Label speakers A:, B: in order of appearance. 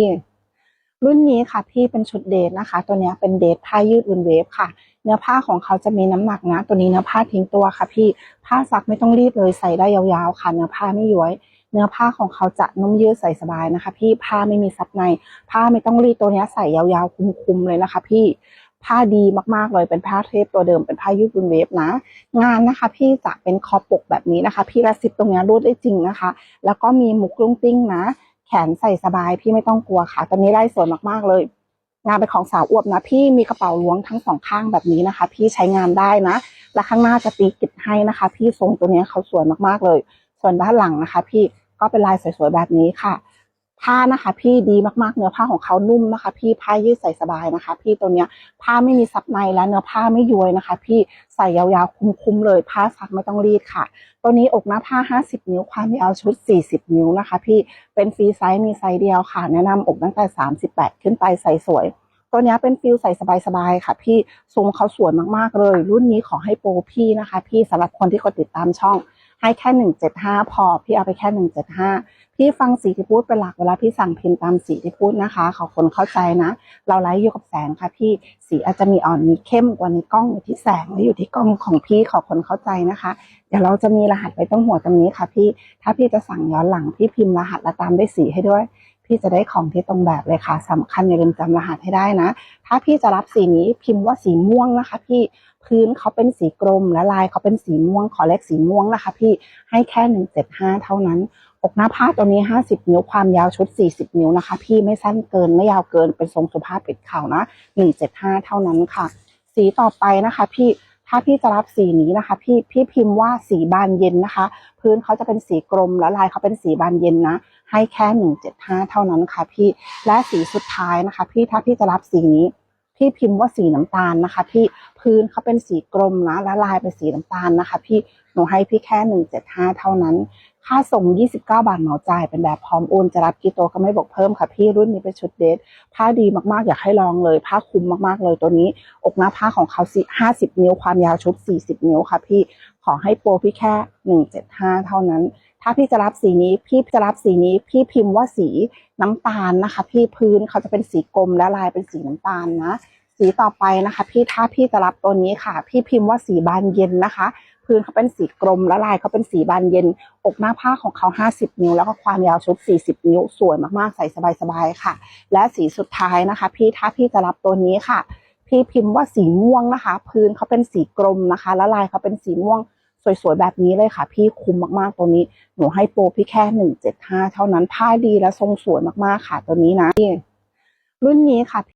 A: ี่รุ่นนี้ค่ะพี่เป็นชุดเดทนะคะ ตัวนี้เป็นเดทผ้ายืดอุ่นเวฟค่ะ เนื้อผ้าของเขาจะมีน้ำหนักนะ ตัวนี้เนื้อผ้าทิ้งตัวค่ะ พี่ผ้าซักไม่ต้องรีดเลยใส่ได้ยาวๆค่ะ เนื้อผ้าไม่ย้วย เนื้อผ้าของเขาจะนุ่มยืดใส่สบายนะคะ พี่ผ้าไม่มีซับใน ผ้าไม่ต้องรีดตัวนี้ใส่ยาวๆคุมๆเลยนะคะ พี่ผ้าดีมากๆเลยเป็นผ้าเทปตัวเดิมเป็นผ้ายืดอุ่นเวฟนะ งานนะคะ พี่จะเป็นคอปกแบบนี้นะคะ พี่ละซิปตรงนี้รูดได้จริงนะคะ แล้วก็มีมุกลุ้งติ้งนะ แขนใส่สบายพี่ไม่ต้องกลัวค่ะ ตอนนี้ไล่สวยมากๆเลย งานเป็นของสาวอวบนะ พี่มีกระเป๋าล้วงทั้งสองข้างแบบนี้นะคะ พี่ใช้งานได้นะ และข้างหน้าจะตีกิดให้นะคะ พี่ทรงตัวนี้เขาสวยมากๆเลย ส่วนด้านหลังนะคะ พี่ก็เป็นลายสวยๆแบบนี้ค่ะ ผ้านะคะพี่ดีมากๆ เนื้อผ้าของเขานุ่มนะคะ พี่ผ้ายืดใส่สบายนะคะ พี่ตัวเนี้ยผ้าไม่มีซับในและเนื้อผ้าไม่ย้วยนะคะ พี่ใส่ยาวๆคุ้มๆเลย ผ้าซักไม่ต้องรีดค่ะ ตัวนี้อกหน้าผ้า 50 นิ้วความยาวชุด 40 นิ้วนะคะ พี่เป็นฟรีไซส์มีไซส์เดียวค่ะ แนะนำอกตั้งแต่ 38 ขึ้นไปใส่สวยตัวนี้เป็นฟิลใส่สบายๆค่ะ พี่ทรงเขาสวยมากๆเลย รุ่นนี้ขอให้โปรพี่นะคะ พี่สำหรับคนที่กดติดตามช่อง ให้แค่ 175 พอ พี่เอาไปแค่ 175 พี่ฟังสีที่พูดเป็นหลักเวลาพี่สั่งพิมพ์ตามสีที่พูดนะคะขอคนเข้าใจนะ เราไลฟ์อยู่กับแสงค่ะพี่สีอาจจะมีอ่อนมีเข้มกว่าในกล้องอยู่ที่แสงและอยู่ที่กล้องของพี่ขอคนเข้าใจนะคะ เดี๋ยวเราจะมีรหัสไว้ตรงหัวตรงนี้ค่ะ พี่ถ้าพี่จะสั่งย้อนหลังพี่พิมพ์รหัสและตามด้วยสีให้ด้วยพี่จะได้ของที่ตรงแบบเลยค่ะสำคัญอย่าลืมจำรหัสให้ได้นะ ถ้าพี่จะรับสีนี้พิมพ์ว่าสีม่วงนะคะ พี่ พื้นเขาเป็นสีกรมและลายเขาเป็นสีม่วงขอเลขสีม่วงนะคะ พี่ให้แค่175เท่านั้นอกหน้าผ้าตัวนี้ 50 นิ้วความยาวชุด 40 นิ้วนะคะ พี่ไม่สั้นเกินไม่ยาวเกินเป็นทรงสุภาพปิดเข่านะ 175 เท่านั้นค่ะ สีต่อไปนะคะ พี่ถ้าพี่จะรับสีนี้นะคะ พี่พี่พิมพ์ว่าสีบานเย็นนะคะ พื้นเขาจะเป็นสีกรมและลายเขาเป็นสีบานเย็นนะ ให้แค่ 175 เท่านั้นค่ะ พี่และสีสุดท้ายนะคะ พี่ถ้าพี่จะรับสีนี้ พี่พิมพ์ว่าสีน้ำตาลนะคะ พี่พื้นเขาเป็นสีกรมนะและลายเป็นสีน้ำตาลนะคะ พี่หนูให้พี่แค่175เจ็ดห้าเท่านั้น ค่าส่ง 29 บาทเหมาจ่ายเป็นแบบพร้อมโอนจะรับกี่ตัวก็ไม่บอกเพิ่มค่ะพี่รุ่นนี้เป็นชุดเดทผ้าดีมากๆอยากให้ลองเลย ผ้าคุ้มมากๆเลยตัวนี้ อกหน้าผ้าของเขาสิ50 นิ้วความยาวชุด 40 นิ้วค่ะพี่ขอให้โปรพี่แค่ 175 เท่านั้น ถ้าพี่จะรับสีนี้ พี่จะรับสีนี้ พี่พิมพ์ว่าสีน้ำตาลนะคะ พี่พื้นเขาจะเป็นสีกรมและลายเป็นสีน้ำตาลนะ สีต่อไปนะคะ พี่ถ้าพี่จะรับตัวนี้ค่ะ พี่พิมพ์ว่าสีบานเย็นนะคะ พื้นเขาเป็นสีกรมและลายเขาเป็นสีบานเย็น อกหน้าผ้าของเขา 50 นิ้ว แล้วก็ความยาวชุด 40 นิ้ว สวยมากๆ ใส่สบายๆค่ะ และสีสุดท้ายนะคะ พี่ถ้าพี่จะรับตัวนี้ค่ะ พี่พิมพ์ว่าสีม่วงนะคะ พื้นเขาเป็นสีกรมนะคะ และลายเขาเป็นสีม่วง สวยๆ แบบนี้เลยค่ะ พี่คุ้มมากๆ ตัวนี้ หนูให้โปรพี่แค่ 175 เท่านั้น ผ้าดีและทรงสวยมากๆ ค่ะตัวนี้นะรุ่นนี้ค่ะ